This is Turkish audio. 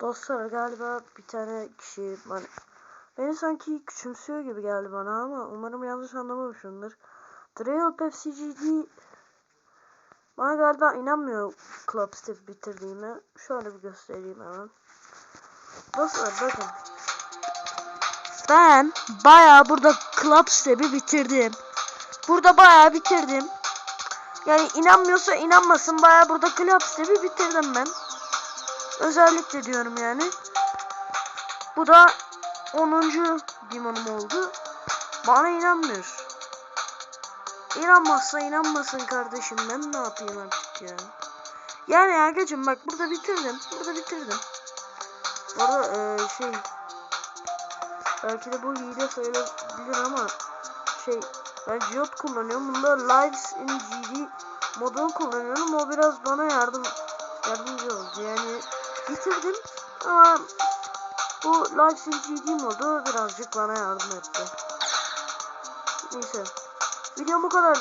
Dostlar galiba bir tane kişi bana beni sanki küçümsüyor gibi geldi bana ama umarım yanlış anlamamışımdır. Trail Pepsi GD bana galiba inanmıyor Club Step bitirdiğime. Şöyle bir göstereyim hemen. Dostlar bakın. Ben bayağı burada Club Step'i bitirdim. Burada bayağı bitirdim. Yani inanmıyorsa inanmasın. Bayağı burada Club Step'i bitirdim ben. Özellikle diyorum yani. Bu da 10. limonum oldu. Bana inanmıyor. İnanmazsa inanmasın kardeşim. Ben ne yapayım artık ya. Yani Agacım bak burada bitirdim. Burada bitirdim. Bu arada eee, şey belki de bu hile sayılabilir ama şey ben Geode kullanıyorum. Bunda Lives in GD modunu kullanıyorum. O biraz bana yardım bitirdim ama bu Lives in GD modu birazcık bana yardım etti. Neyse. Video bu kadar.